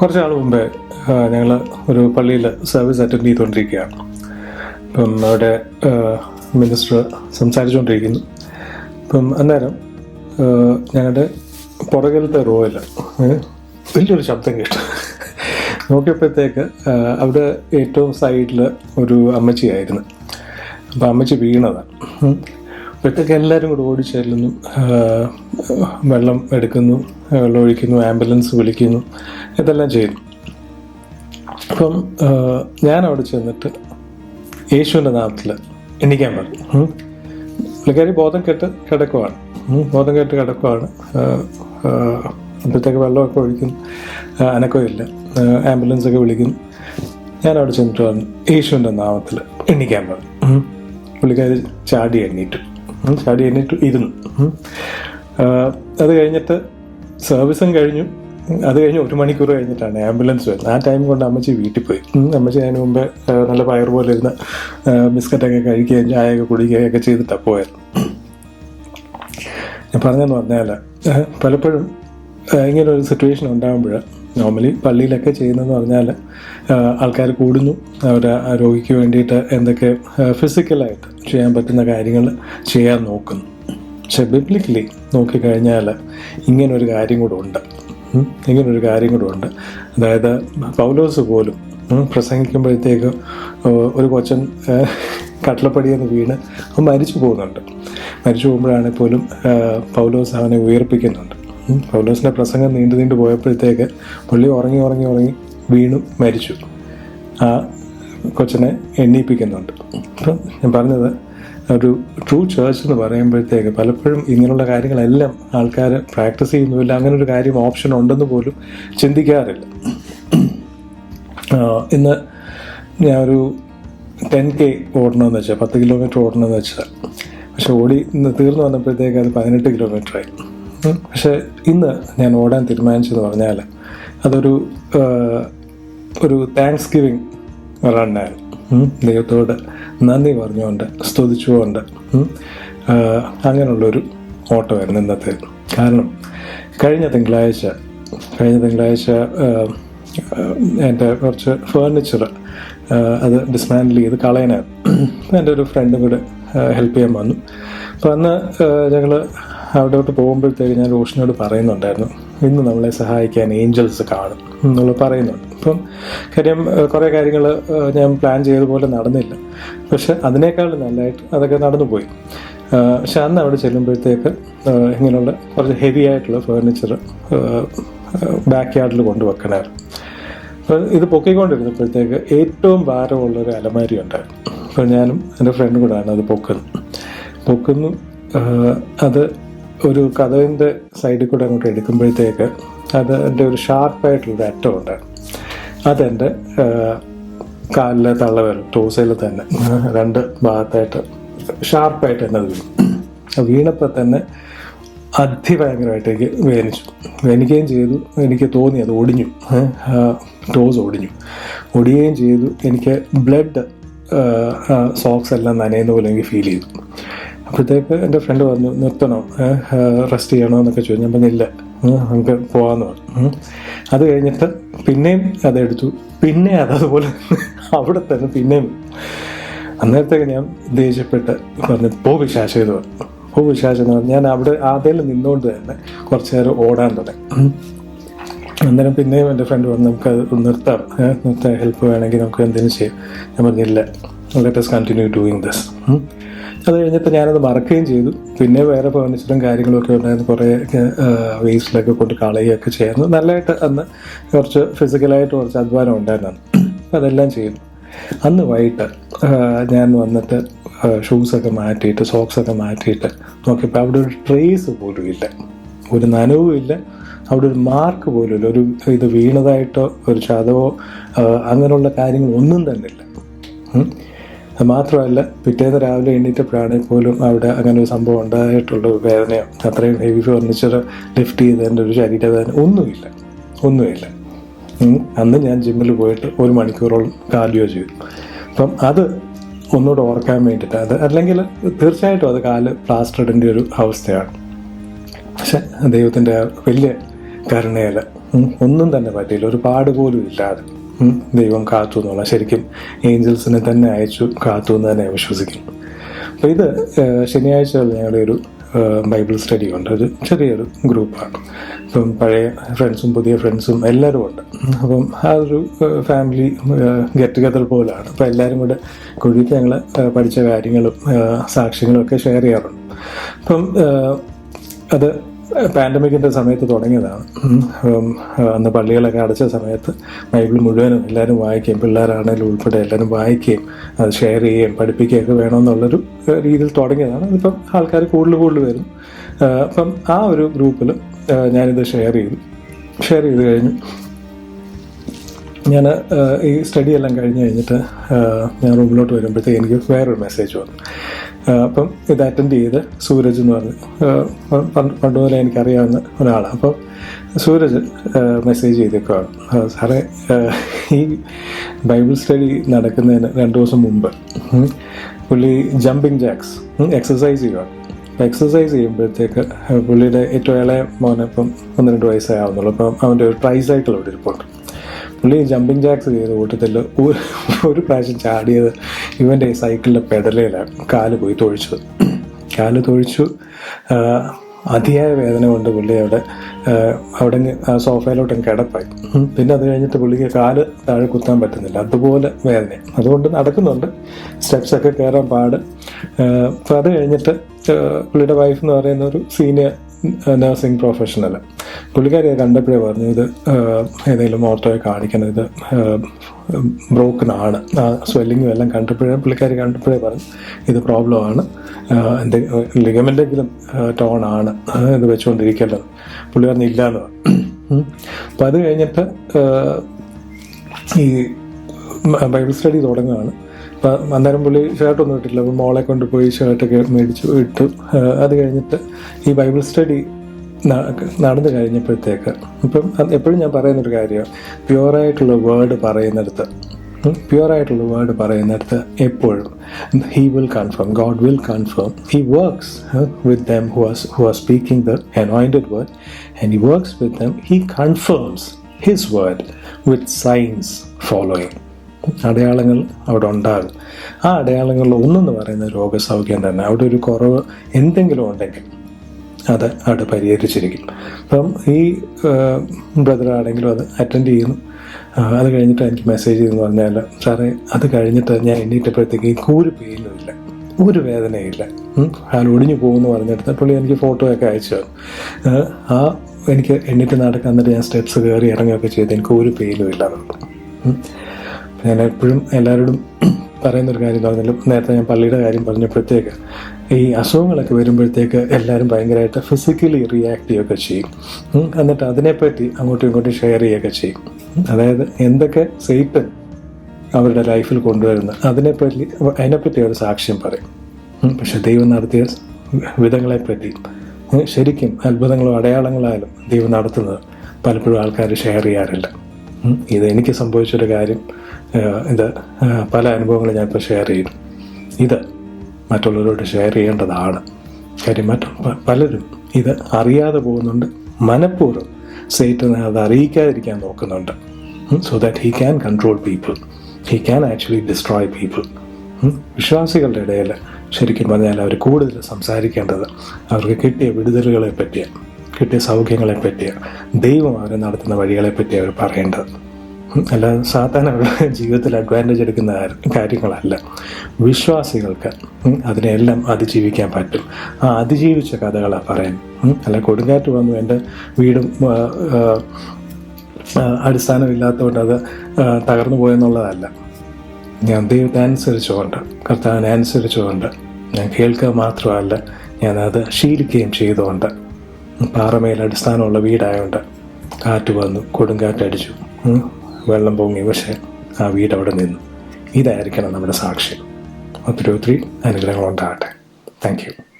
കുറച്ച് നാൾ മുമ്പേ ഞങ്ങൾ ഒരു പള്ളിയിൽ സർവീസ് അറ്റൻഡ് ചെയ്തുകൊണ്ടിരിക്കുകയാണ്. അപ്പം അവിടെ മിനിസ്റ്റർ സംസാരിച്ചുകൊണ്ടിരിക്കുന്നു. അപ്പം അന്നേരം ഞങ്ങളുടെ പുറകിലത്തെ റോയിൽ വലിയൊരു ശബ്ദം കേട്ടു. നോക്കിയപ്പോഴത്തേക്ക് അവിടെ ഏറ്റവും സൈഡിൽ ഒരു അമ്മച്ചിയായിരുന്നു. അപ്പം അമ്മച്ചി വീണതാണ്. അപ്പോഴത്തേക്ക് എല്ലാവരും കൂടെ ഓടി ചെല്ലുന്നു വെള്ളം എടുക്കുന്നു വെള്ളം ഒഴിക്കുന്നു ആംബുലൻസ് വിളിക്കുന്നു ഇതെല്ലാം ചെയ്യുന്നു അപ്പം ഞാൻ അവിടെ ചെന്നിട്ട് യേശുവിന്റെ നാമത്തിൽ എണ്ണിക്കാൻ പറഞ്ഞു. പുള്ളിക്കാരി ബോധം കെട്ട് കിടക്കുവാണ്. ബോധം കെട്ട് കിടക്കുവാണ് അപ്പോഴത്തേക്ക് വെള്ളമൊക്കെ ഒഴിക്കുന്നു അനക്കമില്ല ആംബുലൻസൊക്കെ വിളിക്കുന്നു ഞാൻ അവിടെ ചെന്നിട്ട് പറഞ്ഞു യേശുവിന്റെ നാമത്തിൽ എണ്ണിക്കാൻ പറഞ്ഞു. പുള്ളിക്കാരി ചാടി എണ്ണീറ്റു. ചാടി ചെയ്തിട്ട് ഇരുന്നു. അത് കഴിഞ്ഞിട്ട് സർവീസും കഴിഞ്ഞു. അത് കഴിഞ്ഞ് ഒരു മണിക്കൂർ കഴിഞ്ഞിട്ടാണ് ആംബുലൻസ് വരുന്നത് ആ ടൈം കൊണ്ട് അമ്മച്ചി വീട്ടിൽ പോയി. അമ്മച്ചി അതിന് മുമ്പേ നല്ല പയർ പോലെ ഇരുന്ന് ബിസ്ക്കറ്റൊക്കെ കഴിക്കുകയും ചായയൊക്കെ കുടിക്കുകയും ഒക്കെ ചെയ്തിട്ടാണ് പോയത് ഞാൻ പറഞ്ഞെന്ന് പറഞ്ഞാൽ പലപ്പോഴും ഇങ്ങനൊരു സിറ്റുവേഷൻ ഉണ്ടാകുമ്പോൾ നോർമലി പള്ളിയിലൊക്കെ ചെയ്യുന്നതെന്ന് പറഞ്ഞാൽ ആൾക്കാർ കൂടുന്നു അവർ രോഗിക്ക് വേണ്ടിയിട്ട് എന്തൊക്കെ ഫിസിക്കലായിട്ട് ചെയ്യാൻ പറ്റുന്ന കാര്യങ്ങൾ ചെയ്യാൻ നോക്കുന്നു പക്ഷെ ബിബ്ലിക്കലി നോക്കിക്കഴിഞ്ഞാൽ ഇങ്ങനൊരു കാര്യം കൂടെ ഉണ്ട്. ഇങ്ങനൊരു കാര്യം കൂടെ ഉണ്ട് അതായത് പൗലോസ് പോലും പ്രസംഗിക്കുമ്പോഴത്തേക്ക് ഒരു കൊച്ചൻ ഏഹ്, കട്ടിളപ്പടിയെന്ന് വീണ് അവൻ മരിച്ചു പോകുന്നുണ്ട് മരിച്ചു പോകുമ്പോഴാണെങ്കിൽ പോലും പൗലോസ് അവനെ ഉയർപ്പിക്കുന്നുണ്ട്. പൗലോസിന്റെ പ്രസംഗം നീണ്ടു നീണ്ടു പോയപ്പോഴത്തേക്ക് പുള്ളി ഉറങ്ങി ഉറങ്ങി ഉറങ്ങി വീണു മരിച്ചു. ആ കൊച്ചിനെ എണ്ണീപ്പിക്കുന്നുണ്ട്. അപ്പം ഞാൻ പറഞ്ഞത് ഒരു ട്രൂ ചേർച്ച് എന്ന് പറയുമ്പോഴത്തേക്ക് പലപ്പോഴും ഇങ്ങനെയുള്ള കാര്യങ്ങളെല്ലാം ആൾക്കാർ പ്രാക്ടീസ് ചെയ്യുന്നുമില്ല. അങ്ങനെ ഒരു കാര്യം ഓപ്ഷൻ ഉണ്ടെന്ന് പോലും ചിന്തിക്കാറില്ല. ഇന്ന് ഞാൻ ഒരു ടെൻ കെ ഓടണമെന്ന് വെച്ചാൽ പത്ത് കിലോമീറ്റർ ഓടണമെന്ന് വെച്ചാൽ പക്ഷെ ഓടി തീർന്നു വന്നപ്പോഴത്തേക്ക് അത് പതിനെട്ട് കിലോമീറ്ററായി. പക്ഷെ ഇന്ന് ഞാൻ ഓടാൻ തീരുമാനിച്ചെന്ന് പറഞ്ഞാൽ അതൊരു ഒരു താങ്ക്സ് ഗിവിങ് റണ്ണായിരുന്നു. ദൈവത്തോട് നന്ദി പറഞ്ഞുകൊണ്ട് സ്തുതിച്ചുകൊണ്ട് അങ്ങനെയുള്ളൊരു ഓട്ടമായിരുന്നു ഇന്നത്തെ. കാരണം കഴിഞ്ഞ തിങ്കളാഴ്ച കഴിഞ്ഞ തിങ്കളാഴ്ച എന്റെ കുറച്ച് ഫേർണിച്ചർ അത് ഡിസ്മാൻഡിൽ ചെയ്ത് കളയാനായിരുന്നു എന്റെ ഒരു ഫ്രണ്ടും കൂടെ ഹെൽപ്പ് ചെയ്യാൻ വന്നു. അപ്പോൾ അന്ന് ഞങ്ങൾ അവിടോട്ട് പോകുമ്പോഴത്തേക്ക് ഞാൻ റോഷനോട് പറയുന്നുണ്ടായിരുന്നു ഇന്ന് നമ്മളെ സഹായിക്കാൻ ഏഞ്ചൽസ് കാണും എന്നുള്ള പറയുന്നുണ്ട്. അപ്പം കാര്യം കുറേ കാര്യങ്ങൾ ഞാൻ പ്ലാൻ ചെയ്ത പോലെ നടന്നില്ല. പക്ഷെ അതിനേക്കാൾ നല്ലതായിട്ട് അതൊക്കെ നടന്നുപോയി. പക്ഷെ അന്ന് അവിടെ ചെല്ലുമ്പോഴത്തേക്ക് ഇങ്ങനെയുള്ള കുറച്ച് ഹെവി ആയിട്ടുള്ള ഫേർണിച്ചർ ബാക്ക് യാർഡിൽ കൊണ്ടുവെക്കണമായിരുന്നു. ഇത് പൊക്കിക്കൊണ്ടിരുന്നപ്പോഴത്തേക്ക് ഏറ്റവും ഭാരമുള്ള ഒരു അലമാരി ഉണ്ടായിരുന്നു. അപ്പോൾ ഞാനും എന്റെ ഫ്രണ്ടും കൂടെയാണ് അത് പൊക്കുന്നത്. പൊക്കുന്നു അത് ഒരു കഥവിന്റെ സൈഡിൽ കൂടെ അങ്ങോട്ട് എടുക്കുമ്പോഴത്തേക്ക് അത് എന്റെ ഒരു ഷാർപ്പായിട്ടുള്ളൊരു അറ്റമുണ്ട് അതെന്റെ കാലിലെ തള്ളവൽ ടൂസയിൽ തന്നെ. രണ്ട് ഭാഗത്തായിട്ട് ഷാർപ്പായിട്ട് തന്നെ വീണു. വീണപ്പോൾ തന്നെ അതിഭയങ്കരമായിട്ട് എനിക്ക് വേനിച്ചു. വേനിക്കുകയും ചെയ്തു. എനിക്ക് തോന്നി അത് ഒടിഞ്ഞു. ടോസ് ഒടിഞ്ഞു. ഒടിയുകയും ചെയ്തു. എനിക്ക് ബ്ലഡ് സോക്സ് എല്ലാം നനയുന്ന പോലെ എനിക്ക് ഫീൽ ചെയ്തു. അപ്പോഴത്തേക്ക് എന്റെ ഫ്രണ്ട് പറഞ്ഞു നിർത്തണോ റെസ്റ്റ് ചെയ്യണോ എന്നൊക്കെ ചോദിച്ചു. ഞാൻ പറഞ്ഞില്ല നമുക്ക് പോകാമെന്ന് പറഞ്ഞു അത് കഴിഞ്ഞിട്ട് പിന്നെയും അതെടുത്തു പിന്നെ അതതുപോലെ അവിടെ തന്നെ പിന്നെയും. അന്നേരത്തേക്ക് ഞാൻ ദേഷ്യപ്പെട്ട് പറഞ്ഞു പോ വിശാശം എന്ന് പറഞ്ഞു. പോ വിശാശം എന്ന് പറഞ്ഞു. ഞാൻ അവിടെ ആദ്യം നിന്നുകൊണ്ട് തന്നെ കുറച്ച് നേരം ഓടാൻ തുടങ്ങി. അന്നേരം പിന്നെയും എന്റെ ഫ്രണ്ട് പറഞ്ഞു നമുക്ക് അത് നിർത്താം നിർത്താൻ ഹെൽപ്പ് വേണമെങ്കിൽ നമുക്ക് എന്തെങ്കിലും ചെയ്യാം. ഞാൻ പറഞ്ഞില്ല ലെറ്റ് കണ്ടിന്യൂ ഡൂയിങ് ദിസ് അത് കഴിഞ്ഞപ്പോൾ ഞാനത് മറക്കുകയും ചെയ്തു. പിന്നെ വേറെ ഫേർണിച്ചറും കാര്യങ്ങളൊക്കെ ഉണ്ടായിരുന്നു. കുറേ വേസ്റ്റിലൊക്കെ കൊണ്ട് കളയുകയൊക്കെ ചെയ്യുന്നു നല്ലതായിട്ട് അന്ന് കുറച്ച് ഫിസിക്കലായിട്ട് കുറച്ച് അധ്വാനം ഉണ്ടായിരുന്നു. അപ്പോൾ അതെല്ലാം ചെയ്തു. അന്ന് വൈകിട്ട് ഞാൻ വന്നിട്ട് ഷൂസൊക്കെ മാറ്റിയിട്ട് സോക്സൊക്കെ മാറ്റിയിട്ട് നോക്കിയപ്പോൾ അവിടെ ഒരു ട്രേസ് പോലും ഇല്ല. ഒരു നനവും ഇല്ല. അവിടെ ഒരു മാർക്ക് പോലും ഇല്ല. ഒരു ഇത് വീണതായിട്ടോ ഒരു ചതവോ അങ്ങനെയുള്ള കാര്യങ്ങളൊന്നും തന്നെ ഇല്ല. മാത്രമല്ല പിറ്റേന്ന് രാവിലെ എണീറ്റപ്പോഴാണെങ്കിൽ പോലും അവിടെ അങ്ങനെ ഒരു സംഭവം ഉണ്ടായിട്ടുള്ള വേദനയോ അത്രയും ഹെവി ഫർണിച്ചർ ലിഫ്റ്റ് ചെയ്തതിന്റെ ഒരു ശരീരവേദന ഒന്നുമില്ല. ഒന്നുമില്ല. അന്ന് ഞാൻ ജിമ്മിൽ പോയിട്ട് ഒരു മണിക്കൂറോളം കാർഡിയോ ചെയ്തു. അപ്പം അത് ഒന്നുകൂടെ ഓർക്കാൻ വേണ്ടിയിട്ട് അത് അല്ലെങ്കിൽ തീർച്ചയായിട്ടും അത് കാൽ പ്ലാസ്റ്റർ ഇടേണ്ട ഒരു അവസ്ഥയാണ്. പക്ഷെ ദൈവത്തിന്റെ വലിയ കരുണയല്ല ഒന്നും തന്നെ പറ്റിയില്ല. ഒരു പാട് പോലും ഇല്ലാതെ. ദൈവം കാത്തു ശരിക്കും ഏഞ്ചൽസിനെ തന്നെ അയച്ചു കാത്തു എന്ന് തന്നെ വിശ്വസിക്കും. അപ്പോൾ ഇത് ശനിയാഴ്ച ഞങ്ങളുടെ ഒരു ബൈബിൾ സ്റ്റഡി ഉണ്ട്. ഒരു ചെറിയൊരു ഗ്രൂപ്പാണ്. ഇപ്പം പഴയ ഫ്രണ്ട്സും പുതിയ ഫ്രണ്ട്സും എല്ലാവരും ഉണ്ട്. അപ്പം ആ ഒരു ഫാമിലി ഗെറ്റ് ടുഗദർ പോലാണ്. അപ്പോൾ എല്ലാവരും കൂടെ കുഴിക്ക് ഞങ്ങൾ പഠിച്ച കാര്യങ്ങളും സാക്ഷ്യങ്ങളും ഒക്കെ ഷെയർ ചെയ്യാറുണ്ട്. അപ്പം അത് പാൻഡമിക്കിന്റെ സമയത്ത് തുടങ്ങിയതാണ്. അന്ന് പള്ളികളൊക്കെ അടച്ച സമയത്ത് ബൈബിൾ മുഴുവനും എല്ലാവരും വായിക്കുകയും പിള്ളേരാണെങ്കിലും ഉൾപ്പെടെ എല്ലാവരും വായിക്കുകയും അത് ഷെയർ ചെയ്യുകയും പഠിപ്പിക്കുകയൊക്കെ വേണമെന്നുള്ളൊരു രീതിയിൽ തുടങ്ങിയതാണ്. അതിപ്പം ആൾക്കാർ കൂടുതൽ കൂടുതൽ വരും. ആ, അപ്പം ആ ഒരു ഗ്രൂപ്പിൽ ഞാനിത് ഷെയർ ചെയ്തു. ഷെയർ ചെയ്ത് കഴിഞ്ഞു ഞാൻ ഈ സ്റ്റഡി എല്ലാം കഴിഞ്ഞ് കഴിഞ്ഞിട്ട് ഞാൻ റൂമിലോട്ട് വരുമ്പോഴത്തേക്ക് എനിക്ക് വേറൊരു മെസ്സേജ് വന്നു. അപ്പം ഇത് അറ്റൻഡ് ചെയ്ത് സൂരജ് എന്ന് പറഞ്ഞു. പണ്ട് മുതലേ എനിക്കറിയാവുന്ന ഒരാളാണ്. അപ്പം സൂരജ് മെസ്സേജ് ചെയ്തേക്കുവാണ്. സാറേ ഈ ബൈബിൾ സ്റ്റഡി നടക്കുന്നതിന് രണ്ട് ദിവസം മുമ്പ് പുള്ളി ജമ്പിങ് ജാക്സ് എക്സസൈസ് ചെയ്യുവാണ്. അപ്പോൾ എക്സസൈസ് ചെയ്യുമ്പോഴത്തേക്ക് പുള്ളിയുടെ ഏറ്റവും ഇളയ മോനെ ഇപ്പം ഒന്ന് രണ്ട് വയസ്സേ ആവുന്നുള്ളൂ അപ്പം അവന്റെ ഒരു ട്രൈ സൈക്കിൾ ഇവിടെ ഇരിപ്പുണ്ട് പുള്ളി ജമ്പിങ് ജാക്സ് ചെയ്ത് ഓട്ടത്തിൽ ഒരു പ്രാവശ്യം ചാടിയത് ഇവന്റെ ഈ സൈക്കിളിന്റെ പെഡലയിലാണ് കാൽ പോയി തൊഴിച്ചത് കാൽ തൊഴിച്ചു. അതിയായ വേദന കൊണ്ട് പുള്ളി അവിടെ അവിടെ സോഫയിലോട്ട് കിടപ്പായി. പിന്നെ അത് കഴിഞ്ഞിട്ട് പുള്ളിക്ക് കാൽ താഴെ കുത്താൻ പറ്റുന്നില്ല. അതുപോലെ വേദന. അതുകൊണ്ട് നടക്കുന്നുണ്ട്. സ്റ്റെപ്സൊക്കെ കയറാൻ പാട്. അപ്പോൾ അത് കഴിഞ്ഞിട്ട് പുള്ളിയുടെ വൈഫ് എന്ന് പറയുന്ന ഒരു സീനിയർ നഴ്സിംഗ് പ്രൊഫഷണൽ പുള്ളിക്കാരി കണ്ടപ്പോഴേ പറഞ്ഞു ഇത് ഏതെങ്കിലും ഓട്ടോയെ കാണിക്കണം. ഇത് ബ്രോക്കൺ ആണ്. ആ സ്വെല്ലിങ്ങും എല്ലാം കണ്ടപ്പോഴേ പുള്ളിക്കാരി കണ്ടപ്പോഴേ പറഞ്ഞു ഇത് പ്രോബ്ലം ആണ്. എന്തെങ്കിലും ലിഗമെന്റെങ്കിലും ആ, ഇത് വെച്ചുകൊണ്ടിരിക്കല്ലോ പുള്ളി പറഞ്ഞു ഇല്ല എന്ന് അപ്പം അത് കഴിഞ്ഞിട്ട് ഈ ബൈബിൾ സ്റ്റഡി തുടങ്ങുകയാണ്. അപ്പം അന്നേരം പുള്ളി ഷർട്ടൊന്നും ഇട്ടില്ല അപ്പം മോളെ കൊണ്ടുപോയി ഷർട്ടൊക്കെ മേടിച്ചു ഇട്ടു. അത് കഴിഞ്ഞിട്ട് ഈ ബൈബിൾ സ്റ്റഡി നടന്നു കഴിഞ്ഞപ്പോഴത്തേക്ക് ഇപ്പം എപ്പോഴും ഞാൻ പറയുന്നൊരു കാര്യമാണ് പ്യുവറായിട്ടുള്ള വേർഡ് പറയുന്നിടത്ത് പ്യുവറായിട്ടുള്ള വേർഡ് പറയുന്നിടത്ത് എപ്പോഴും he will confirm God will confirm he works with them who are who are speaking the anointed word and he works with them he confirms his word with signs following അടയാളങ്ങൾ അവിടെ ഉണ്ടാകും. ആ അടയാളങ്ങളിൽ ഒന്നെന്ന് പറയുന്ന രോഗസൗഖ്യം തന്നെ. അവിടെ ഒരു കുറവ് എന്തെങ്കിലും ഉണ്ടെങ്കിൽ അത് അവിടെ പരിഹരിച്ചിരിക്കും. അപ്പം ഈ ബ്രദറാണെങ്കിലും അത് അറ്റൻഡ് ചെയ്യുന്നു. അത് കഴിഞ്ഞിട്ട് എനിക്ക് മെസ്സേജ് ചെയ്തെന്ന് പറഞ്ഞാൽ സാറേ അത് കഴിഞ്ഞിട്ട് ഞാൻ എണ്ണീറ്റപ്പോഴത്തേക്ക് ഒരു പെയിനും ഇല്ല ഒരു വേദനയില്ല. ആൾ ഒടിഞ്ഞു പോകുമെന്ന് പറഞ്ഞെടുത്ത് പുള്ളി എനിക്ക് ഫോട്ടോയൊക്കെ അയച്ചു ആ, എനിക്ക് എണ്ണീറ്റ് നടക്കാൻ എന്നിട്ട് ഞാൻ സ്റ്റെപ്സ് കയറി ഇറങ്ങുകയൊക്കെ ചെയ്ത്. എനിക്ക് ഒരു പെയിനും ഇല്ല എന്നുള്ളത്. ഉം. ഞാൻ എപ്പോഴും എല്ലാവരോടും പറയുന്നൊരു കാര്യം പറഞ്ഞാലും നേരത്തെ ഞാൻ പള്ളിയുടെ കാര്യം പറഞ്ഞപ്പോഴത്തേക്ക് ഈ അസുഖങ്ങളൊക്കെ വരുമ്പോഴത്തേക്ക് എല്ലാവരും ഭയങ്കരമായിട്ട് ഫിസിക്കലി റിയാക്ട് ചെയ്യുകയൊക്കെ ചെയ്യും. എന്നിട്ട് അതിനെപ്പറ്റി അങ്ങോട്ടും ഇങ്ങോട്ടും ഷെയർ ചെയ്യുകയൊക്കെ ചെയ്യും. അതായത് എന്തൊക്കെ സേറ്റൻ അവരുടെ ലൈഫിൽ കൊണ്ടുവരുന്ന അതിനെപ്പറ്റി അതിനെപ്പറ്റി അവർ സാക്ഷ്യം പറയും. പക്ഷെ ദൈവം നടത്തിയ വിധങ്ങളെപ്പറ്റി ശരിക്കും അത്ഭുതങ്ങളോ അടയാളങ്ങളായാലും ദൈവം നടത്തുന്നത് പലപ്പോഴും ആൾക്കാർ ഷെയർ ചെയ്യാറില്ല. ഇത് എനിക്ക് സംഭവിച്ചൊരു കാര്യം ഇത് പല അനുഭവങ്ങളും ഞാനിപ്പോൾ ഷെയർ ചെയ്തു ഇത് മറ്റുള്ളവരോട് ഷെയർ ചെയ്യേണ്ടതാണ്. കാര്യം മറ്റു പലരും ഇത് അറിയാതെ പോകുന്നുണ്ട്. മനഃപൂർവം സേറ്റനെ അത് അറിയിക്കാതിരിക്കാൻ നോക്കുന്നുണ്ട്. So that he can control people he can actually destroy people വിശ്വാസികളുടെ ഇടയിൽ ശരിക്കും പറഞ്ഞാൽ അവർ കൂടുതൽ സംസാരിക്കേണ്ടത് അവർക്ക് കിട്ടിയ വിടുതലുകളെ പറ്റിയ കിട്ടിയ സൗഖ്യങ്ങളെ പറ്റിയ ദൈവം അവരെ നടത്തുന്ന വഴികളെ പറ്റി അവർ പറയേണ്ടത്. ഉം, അല്ലാതെ സാധാരണ ജീവിതത്തിൽ അഡ്വാന്റേജ് എടുക്കുന്ന കാര്യങ്ങളല്ല. വിശ്വാസികൾക്ക് അതിനെല്ലാം അതിജീവിക്കാൻ പറ്റും. ആ അതിജീവിച്ച കഥകളാണ് പറയാൻ അല്ല കൊടുങ്കാറ്റ് വന്നു എന്റെ വീടും അടിസ്ഥാനമില്ലാത്തതുകൊണ്ട് അത് തകർന്നു പോയെന്നുള്ളതല്ല. ഞാൻ ദൈവത്തെ അനുസരിച്ചുകൊണ്ട് കർത്താവിനെ അനുസരിച്ചുകൊണ്ട് ഞാൻ കേൾക്കുക മാത്രമല്ല ഞാനത് ശീലിക്കുകയും ചെയ്തുകൊണ്ട് പാറമേൽ അടിസ്ഥാനമുള്ള വീടായതുകൊണ്ട് കാറ്റ് വന്നു കൊടുങ്കാറ്റടിച്ചു. വെള്ളം പൊങ്ങി പക്ഷേ ആ വീട് അവിടെ നിന്നു. ഇതായിരിക്കണം നമ്മുടെ സാക്ഷ്യം. ഒത്തിരി ഒത്തിരി അനുഗ്രഹങ്ങളുണ്ടാകട്ടെ. Thank you